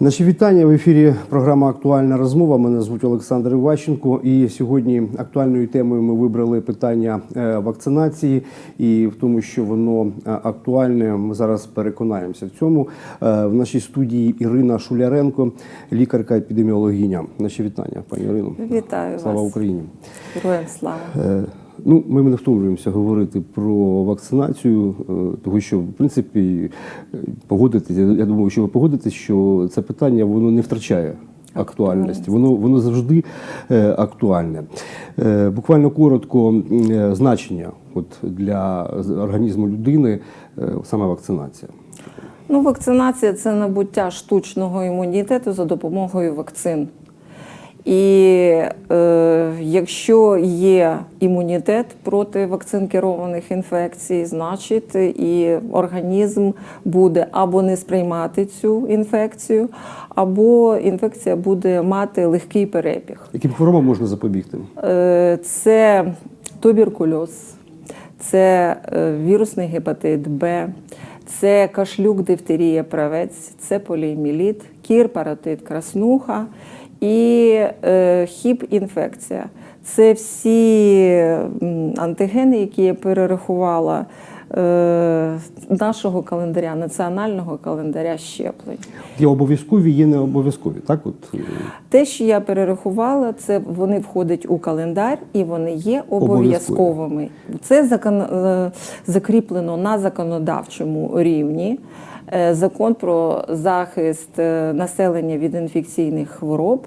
Наші вітання в ефірі. Програма Актуальна розмова. Мене звуть Олександр Іващенко. І сьогодні актуальною темою ми вибрали питання е, вакцинації, і в тому, що воно е, актуальне, ми зараз переконаємося в цьому. Е, В нашій студії Ірина Шуляренко, лікарка-епідеміологиня. Наші вітання, пані Ірино. Вітаю Слава вас. Україні. Героям слава. Ну, ми не втомлюємося говорити про вакцинацію, е, тому що, в принципі, е, погодитися, я думаю, що ви погодитесь, що це питання воно не втрачає актуальності. Воно, воно завжди е, актуальне. Е, Буквально коротко е, значення от, для організму людини е, саме вакцинація. Ну, вакцинація це набуття штучного імунітету за допомогою вакцин. І е, якщо є імунітет проти вакцин керованих інфекцій, значить і організм буде або не сприймати цю інфекцію, або інфекція буде мати легкий перебіг. Яким хворобам можна запобігти? Е, Це туберкульоз, це е, вірусний гепатит Б, це кашлюк, дифтерія, правець, це поліоміліт, кір, паротит, краснуха і е, хіп-інфекція. Це всі антигени, які я перерахувала е, нашого календаря, національного календаря щеплень. Є обов'язкові, є не обов'язкові. Так, от Те, що я перерахувала, це вони входять у календар і вони є обов'язковими. Це закон, е, закріплено на законодавчому рівні. Е, Закон про захист е, населення від інфекційних хвороб.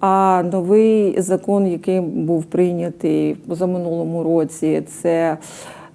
А новий закон, який був прийнятий позаминулому році, це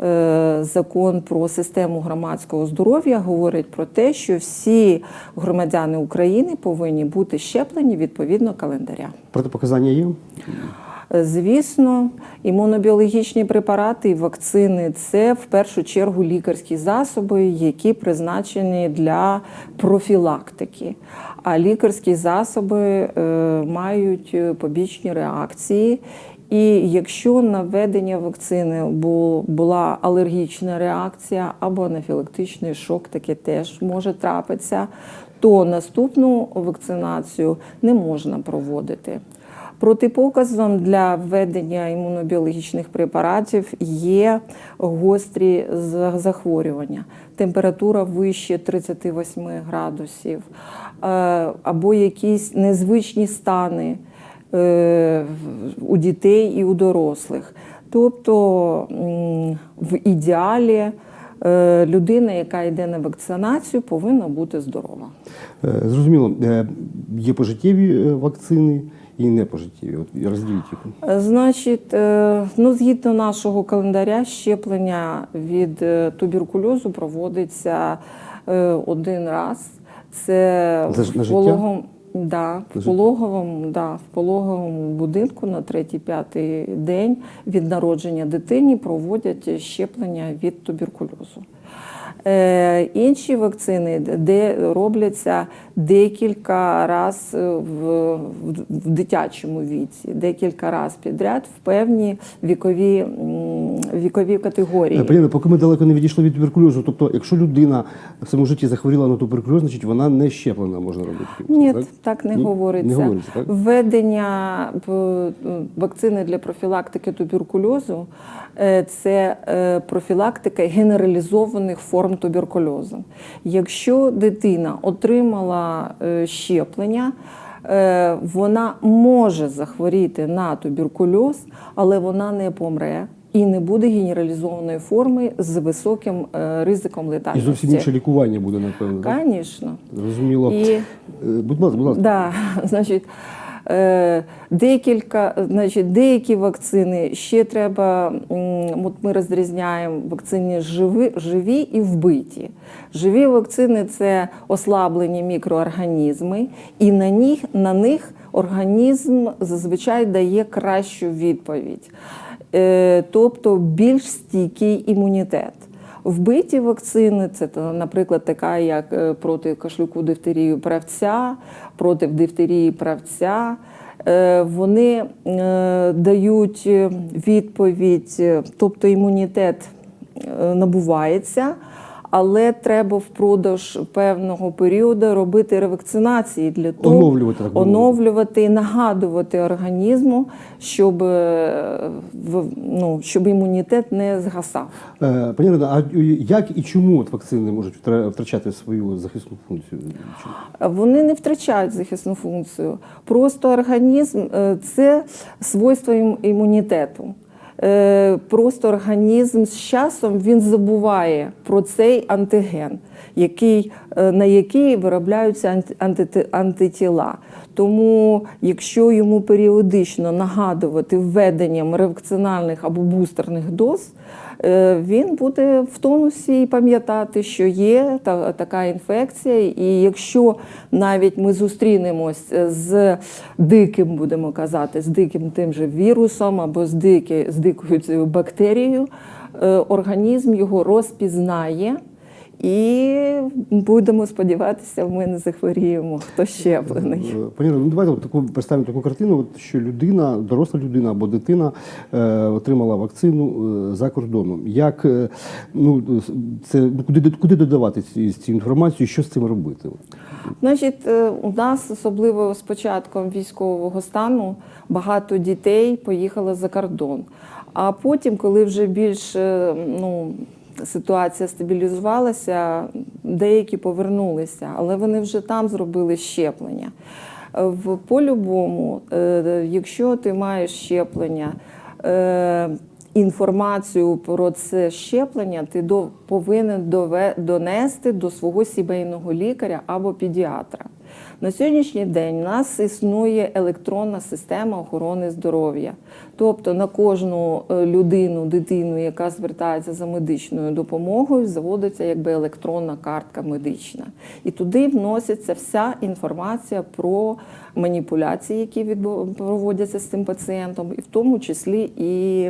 е, закон про систему громадського здоров'я, говорить про те, що всі громадяни України повинні бути щеплені відповідно календаря. протипоказання є? Звісно, імунобіологічні препарати і вакцини це в першу чергу лікарські засоби, які призначені для профілактики. А лікарські засоби е, мають побічні реакції. І якщо на введення вакцини була алергічна реакція або анафілактичний шок, таке теж може трапитися, то наступну вакцинацію не можна проводити. Протипоказом для введення імунобіологічних препаратів є гострі захворювання, температура вище 38 градусів, е, або якісь незвичні стани е, у дітей і у дорослих. Тобто в ідеалі е, людина, яка йде на вакцинацію, повинна бути здорова. Зрозуміло, є пожиттєві вакцини і не непожиттєві. От розділіть їх. Е, Значить, е, ну, згідно нашого календаря, щеплення від е, туберкульозу проводиться один раз. Це в життя? да, в пологовому, да, в пологовому будинку на третій-п'ятий день від народження дитині проводять щеплення від туберкульозу. Е, інші вакцини, де робляться декілька раз е, в, дитячому віці, декілька раз підряд в певні вікові, вікові категорії. Е, Пані, поки ми далеко не відійшли від туберкульозу, тобто, якщо людина в своєму житті захворіла на туберкульоз, значить вона не щеплена можна робити. Ні, так? так не Ні? говориться. Не говориться, так? Введення вакцини для профілактики туберкульозу це е, профілактика генералізованих форм туберкульозу. Якщо дитина отримала е, щеплення, е, вона може захворіти на туберкульоз, але вона не помре. І не буде генералізованої форми з високим е, ризиком І зовсім інше лікування буде, напевно. Звісно. Зрозуміло. І Е, Будь ласка, будь ласка. Да, значить, е, декілька, значить, деякі вакцини ще треба. От ми розрізняємо вакцини живі, живі і вбиті. Живі вакцини це ослаблені мікроорганізми, і на них, на них організм зазвичай дає кращу відповідь, Е, тобто більш стійкий імунітет. Вбиті вакцини, це, наприклад, така, як е, проти кашлюку дифтерії правця, проти дифтерії правця. Е, Вони е, дають відповідь, тобто імунітет набувається, Але треба впродовж певного періоду робити ревакцинації для того, Оновлювати, так оновлювати і нагадувати організму, щоб, е, ну, щоб імунітет не згасав. Е, Пані Ірина, а як і чому от вакцини можуть втрачати свою захисну функцію? Вони не втрачають захисну функцію. Просто організм е, це свойство імунітету. Е, Просто організм з часом він забуває про цей антиген, який, е, на який виробляються анти- анти- антитіла. Тому, якщо йому періодично нагадувати введенням ревакцинальних або бустерних доз, він буде в тонусі і пам'ятати, що є та, така інфекція. І якщо навіть ми зустрінемось з диким, будемо казати, з диким тим же вірусом або з, дикі, з дикою цією бактерією, е, організм його розпізнає. І будемо сподіватися, ми не захворіємо, хто щеплений. Е, Пані ну давайте таку представимо таку картину, що людина, доросла людина або дитина е, отримала вакцину е, за кордоном. Як е, ну це ну, куди куди додавати ці, цю інформацію, що з цим робити? Значить, е, у нас особливо з початком військового стану багато дітей поїхало за кордон. А потім, коли вже більш е, ну, ситуація стабілізувалася, деякі повернулися, але вони вже там зробили щеплення. Е, В по-любому, е, якщо ти маєш щеплення, е, інформацію про це щеплення ти повинен донести до свого сімейного лікаря або педіатра. На сьогоднішній день у нас існує електронна система охорони здоров'я. Тобто на кожну е, людину, дитину, яка звертається за медичною допомогою, заводиться якби електронна картка медична. І туди вноситься вся інформація про маніпуляції, які проводяться з цим пацієнтом, і в тому числі і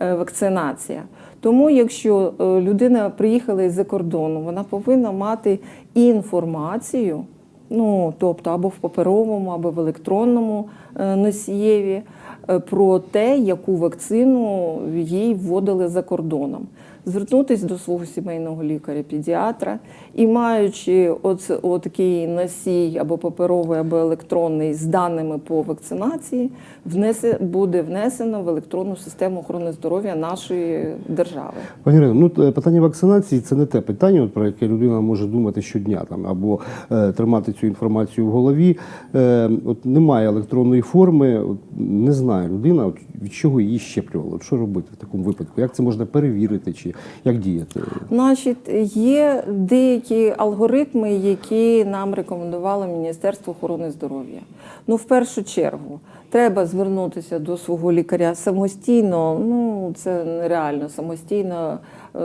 е, вакцинація. Тому, якщо е, людина приїхала із-за кордону, вона повинна мати інформацію, ну тобто або в паперовому, або в електронному е, носієві, е, про те, яку вакцину їй вводили за кордоном. Звернутися до свого сімейного лікаря-педіатра і маючи отакий носій або паперовий, або електронний з даними по вакцинації, внесе, буде внесено в електронну систему охорони здоров'я нашої держави. Пані Ірино, ну питання вакцинації це не те питання, от, про яке людина може думати щодня там або е, тримати цю інформацію в голові. Е, от немає електронної форми, от, не знає людина, от, від чого її щеплювали. От, що робити в такому випадку? Як це можна перевірити, чи як діяти? Значить, є деякі алгоритми, які нам рекомендувало Міністерство охорони здоров'я. Ну, в першу чергу, треба звернутися до свого лікаря самостійно. Ну, це нереально самостійно е,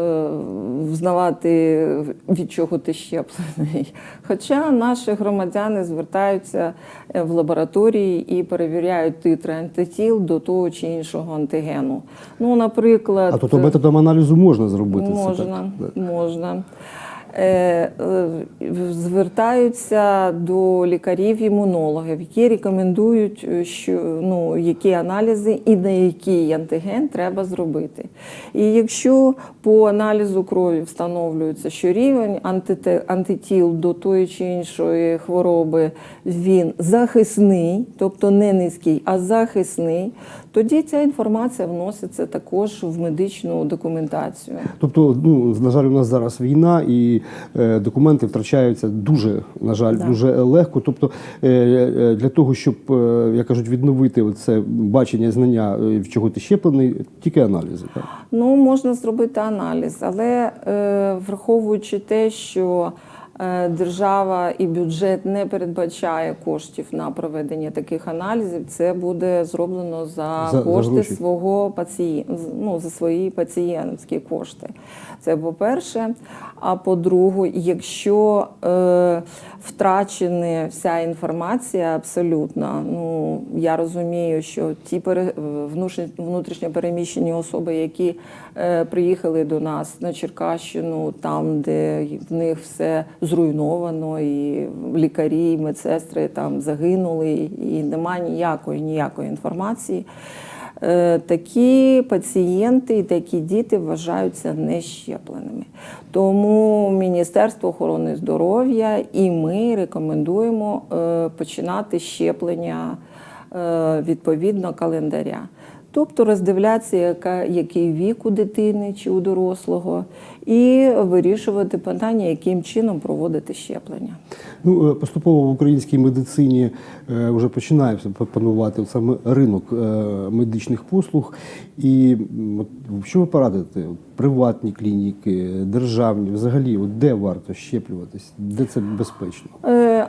взнавати, від чого ти щеплений. Хоча наші громадяни звертаються е, в лабораторії і перевіряють титри антитіл до того чи іншого антигену. Ну, наприклад, А тобто методом аналізу можна зробити це Можна, так? можна. Е, е, звертаються до лікарів-імунологів, які рекомендують, е, що ну які аналізи і на який антиген треба зробити. І якщо по аналізу крові встановлюється, що рівень антитіл до тої чи іншої хвороби він захисний, тобто не низький, а захисний, тоді ця інформація вноситься також в медичну документацію. Тобто, ну на жаль, у нас зараз війна, і е, документи втрачаються дуже, на жаль, Да. дуже легко. Тобто, е, е, для того, щоб е, як кажуть, відновити це бачення, знання, е, в чого ти щеплений, тільки аналізи. Так? Ну, можна зробити аналіз, але е, враховуючи те, що держава і бюджет не передбачає коштів на проведення таких аналізів, це буде зроблено за, За- кошти за свого пацієнта, ну, за свої пацієнтські кошти. Це по-перше. А по-друге, якщо е, втрачена вся інформація абсолютно, ну я розумію, що ті пере, внутрішньо- внутрішньо переміщені особи, які е, приїхали до нас на Черкащину, там, де в них все зруйновано, і лікарі, і медсестри там загинули, і немає ніякої ніякої інформації. Е, такі пацієнти і такі діти вважаються нещепленими. Тому Міністерство охорони здоров'я і ми рекомендуємо е, починати щеплення е, відповідно календаря. Тобто роздивлятися, яка, який вік у дитини чи у дорослого, і вирішувати питання, яким чином проводити щеплення. Ну, е, поступово в українській медицині е, вже починає панувати саме ринок е, медичних послуг. І що ви порадите? Приватні клініки, державні, взагалі, от де варто щеплюватись, де це безпечно?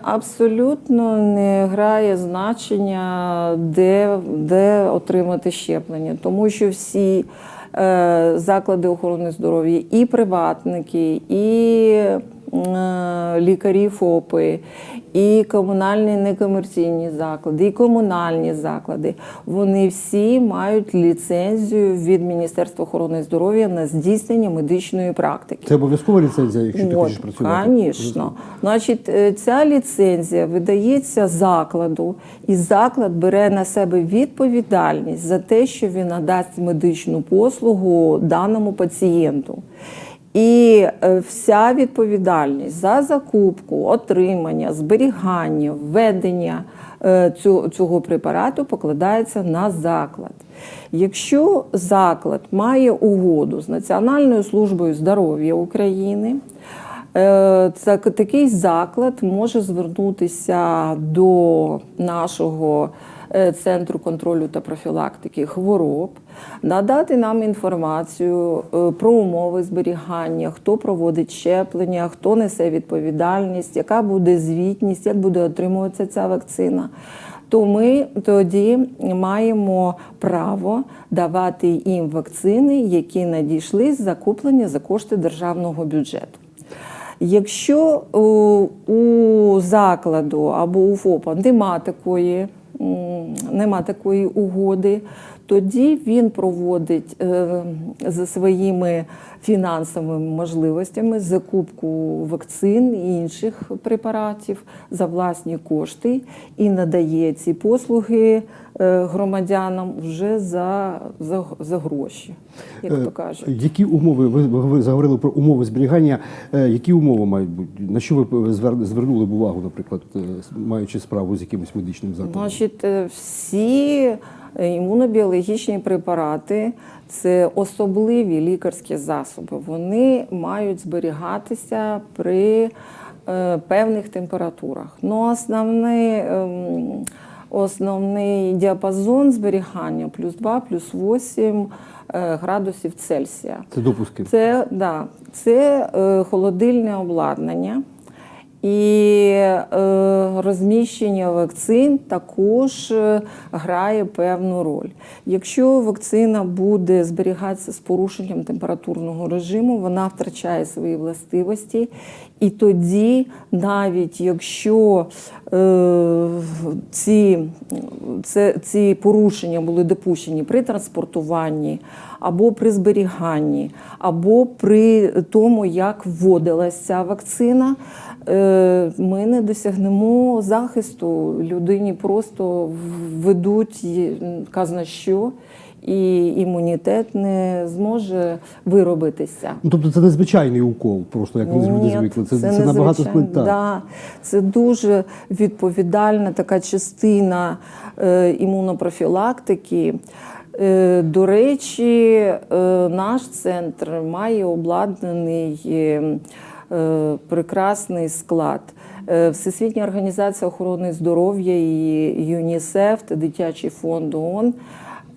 Абсолютно не грає значення, де, де отримати щеплення, тому що всі е, заклади охорони здоров'я, і приватники, і е, лікарі ФОПи, і комунальні некомерційні заклади, і комунальні заклади. Вони всі мають ліцензію від Міністерства охорони здоров'я на здійснення медичної практики. Це обов'язкова ліцензія, якщо ти хочеш працювати? Звісно. Значить, е, ця ліцензія видається закладу, і заклад бере на себе відповідальність за те, що він надасть медичну послугу даному пацієнту. І е, вся відповідальність за закупку, отримання, зберігання, введення е, цього препарату покладається на заклад. Якщо заклад має угоду з Національною службою здоров'я України, Е, такий заклад може звернутися до нашого центру контролю та профілактики хвороб, надати нам інформацію е, про умови зберігання, хто проводить щеплення, хто несе відповідальність, яка буде звітність, як буде отримуватися ця вакцина. То ми тоді маємо право давати їм вакцини, які надійшли з закуплення за кошти державного бюджету. Якщо е, у закладу або у ФОПа нема такої, нема такої угоди, тоді він проводить е, за своїми фінансовими можливостями закупку вакцин і інших препаратів за власні кошти і надає ці послуги е, громадянам вже за, за, за гроші, як Е, то кажуть. Які умови, ви, ви заговорили про умови зберігання, е, які умови мають бути? На що ви звернули б увагу, наприклад, маючи справу з якимось медичним закладом? Значить, всі імунобіологічні препарати це особливі лікарські засоби. Вони мають зберігатися при е, певних температурах. Ну, основний, ем, основний діапазон зберігання плюс 2, плюс 8 е, градусів Цельсія. Це допуски. Це, да, це е, холодильне обладнання. І е, розміщення вакцин також е, грає певну роль. Якщо вакцина буде зберігатися з порушенням температурного режиму, вона втрачає свої властивості. І тоді, навіть якщо е, ці, це, ці порушення були допущені при транспортуванні, або при зберіганні, або при тому, як вводилася ця вакцина, ми не досягнемо захисту. Людині просто введуть казна що, і імунітет не зможе виробитися. Ну, тобто це незвичайний укол, просто як люди звикли. Це, це, не набагато складно. Да, це дуже відповідальна така частина е, імунопрофілактики. Е, до речі, е, наш центр має обладнаний е, е, прекрасний склад. Е, Всесвітня організація охорони здоров'я і ЮНІСЕФ та Дитячий фонд ООН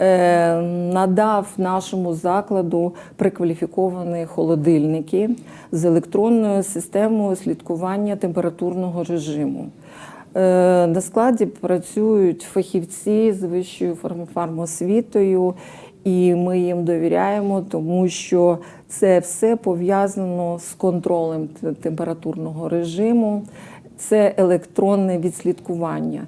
е, надав нашому закладу прекваліфіковані холодильники з електронною системою слідкування температурного режиму. Е, На складі працюють фахівці з вищою фарм- фармосвітою, і ми їм довіряємо, тому що це все пов'язано з контролем температурного режиму, це електронне відслідкування.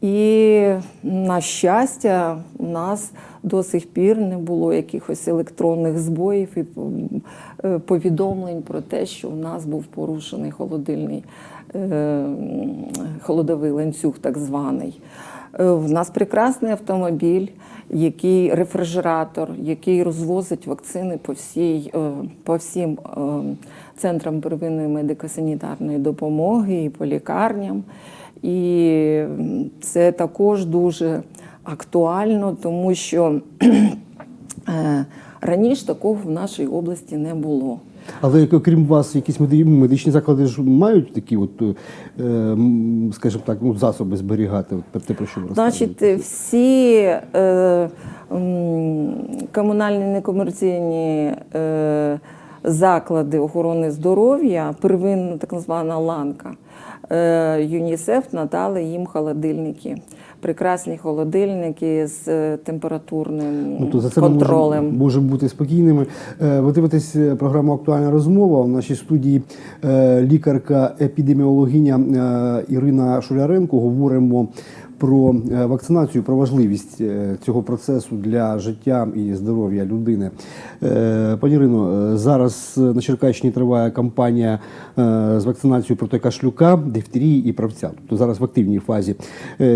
І на щастя, у нас до сих пір не було якихось електронних збоїв і е, повідомлень про те, що у нас був порушений холодильний е, холодовий ланцюг, так званий. Е, В нас прекрасний автомобіль, який рефрижератор, який розвозить вакцини по всій е, по всім е, центрам первинної медико-санітарної допомоги і по лікарням. І це також дуже актуально, тому що раніше такого в нашій області не було. Але окрім вас, якісь медичні заклади ж мають такі, от, е, скажімо так, ну, засоби зберігати, от, те, про що ви Значить, всі е, комунальні некомерційні е, заклади охорони здоров'я, первинна так звана ланка, е, ЮНІСЕФ надали їм холодильники. Прекрасні холодильники з е, температурним Ну, то за це контролем. можемо, можемо бути спокійними. Е, Ви дивитесь е, програму Актуальна розмова. В нашій студії лікарка-епідеміологиня Ірина Шуляренко. Говоримо про е, вакцинацію, про важливість е, цього процесу для життя і здоров'я людини. Е, Пані Ірино, зараз на Черкащині триває кампанія з вакцинацією проти кашлюка, дифтерії і правця. Тобто зараз в активній фазі.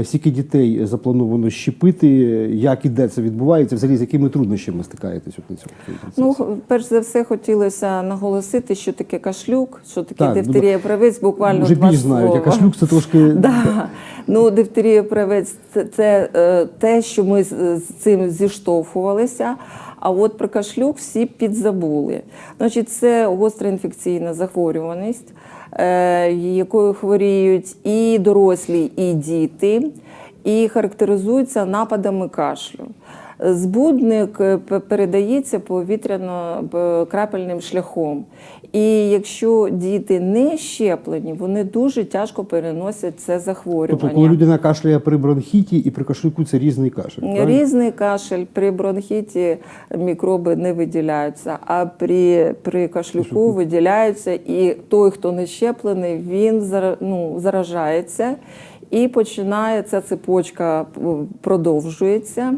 Скільки дітей заплановано щепити? Як і де це відбувається? Взагалі з якими труднощами стикаєтесь на цьому процесі? Ну, перш за все, хотілося наголосити, що таке кашлюк, що таке Так, дифтерія правець, буквально Вже більш знають, а кашлюк це трошки Да. Ну, дифтерія правець це, це е, те, що ми з, цим зіштовхувалися. А от про кашлюк всі підзабули. Значить, це гостра інфекційна захворюваність, е, якою хворіють і дорослі, і діти, і характеризується нападами кашлю. Збудник е, передається повітряно-крапельним шляхом. І якщо діти не щеплені, вони дуже тяжко переносять це захворювання. тобто, коли людина кашляє при бронхіті і при кашлюку це різний кашель. правильно? Різний кашель при бронхіті мікроби не виділяються, а при, при кашлюку виділяються, і той, хто не щеплений, він ну, заражається і починає ця цепочка продовжується.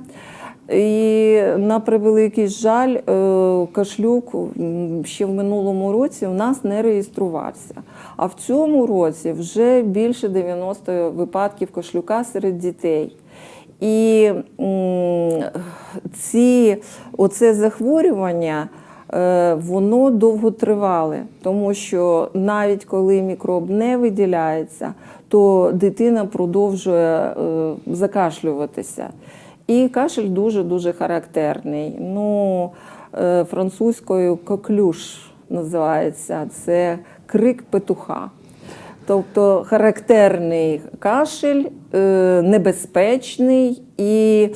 І на превеликий жаль, е, кашлюк ще в минулому році у нас не реєструвався. А в цьому році вже більше 90 випадків кашлюка серед дітей. І ці, оце захворювання е, воно довготривале, тому що навіть коли мікроб не виділяється, то дитина продовжує е, закашлюватися. І кашель дуже-дуже характерний. Ну, е, французькою коклюш називається це крик петуха. Тобто характерний кашель, е, небезпечний, і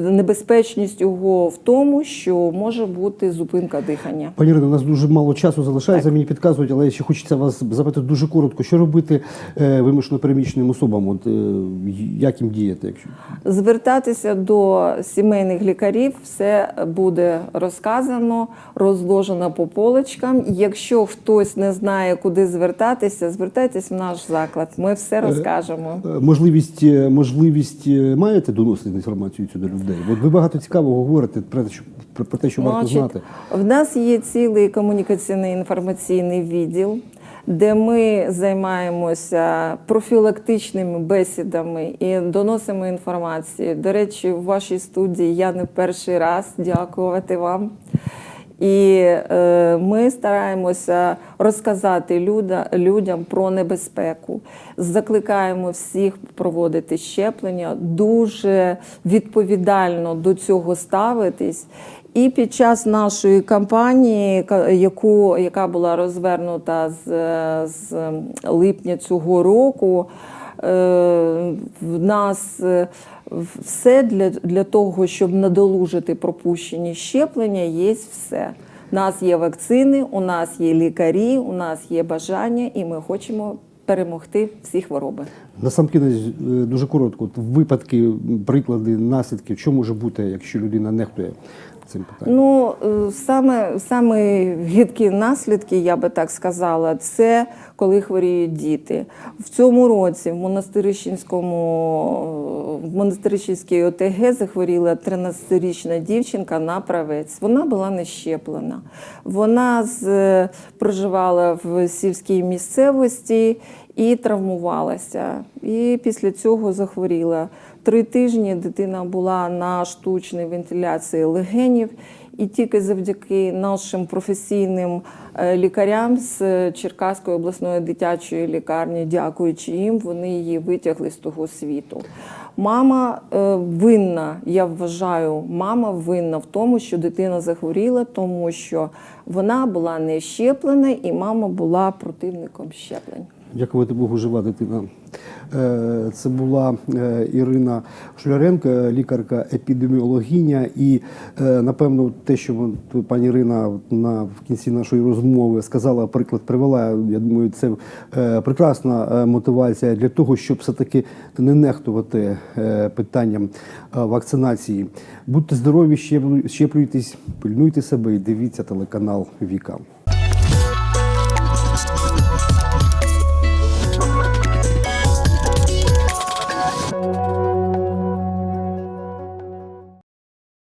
небезпечність його в тому, що може бути зупинка дихання. Пані Ірино, у нас дуже мало часу залишається, мені підказують, але ще хочеться вас запитати дуже коротко, що робити е, вимушено переміщеним особам? От, е, як їм діяти? Якщо... Звертатися до сімейних лікарів, все буде розказано, розложено по полочкам. Якщо хтось не знає, куди звертатися, звертайтесь в наш заклад. Ми все розкажемо. Е, Можливість, е, можливість е, маєте доносити інформацію цю до людей? От ви багато цікавого говорите про те, що, про, про те, що варто знати. В нас є цілий комунікаційний інформаційний відділ, де ми займаємося профілактичними бесідами і доносимо інформацію. До речі, в вашій студії я не перший раз дякувати вам. І е, ми стараємося розказати люда, людям про небезпеку. Закликаємо всіх проводити щеплення, дуже відповідально до цього ставитись. І під час нашої кампанії, ка- яку, яка була розвернута з, з липня цього року, е, в нас е, все для, для того, щоб надолужити пропущені щеплення, є все. У нас є вакцини, у нас є лікарі, у нас є бажання, і ми хочемо перемогти всі хвороби. Насамкінець е, дуже коротко. Випадки, приклади, наслідки, що може бути, якщо людина нехтує цим питанням? Ну, е, саме, саме гидкі наслідки, я би так сказала, це коли хворіють діти. В цьому році в Монастирищинському в Монастирищинській ОТГ захворіла 13-річна дівчинка на правець. Вона була не щеплена. Вона з, е, проживала в сільській місцевості і травмувалася. І після цього захворіла. Три тижні дитина була на штучній вентиляції легенів, і тільки завдяки нашим професійним е, лікарям з е, Черкаської обласної дитячої лікарні, дякуючи їм, вони її витягли з того світу. Мама е, винна, я вважаю, мама винна в тому, що дитина захворіла, тому що вона була не щеплена, і мама була противником щеплень. Дякувати Богу, жива дитина. Е, Це була е, Ірина Шуляренко, лікарка епідеміологиня. І е, напевно, те, що пані Ірина на в кінці нашої розмови сказала, приклад привела. Я думаю, це прекрасна мотивація для того, щоб все-таки не нехтувати питанням вакцинації. Будьте здорові, щеплюйтесь, пильнуйте себе і дивіться телеканал Віка.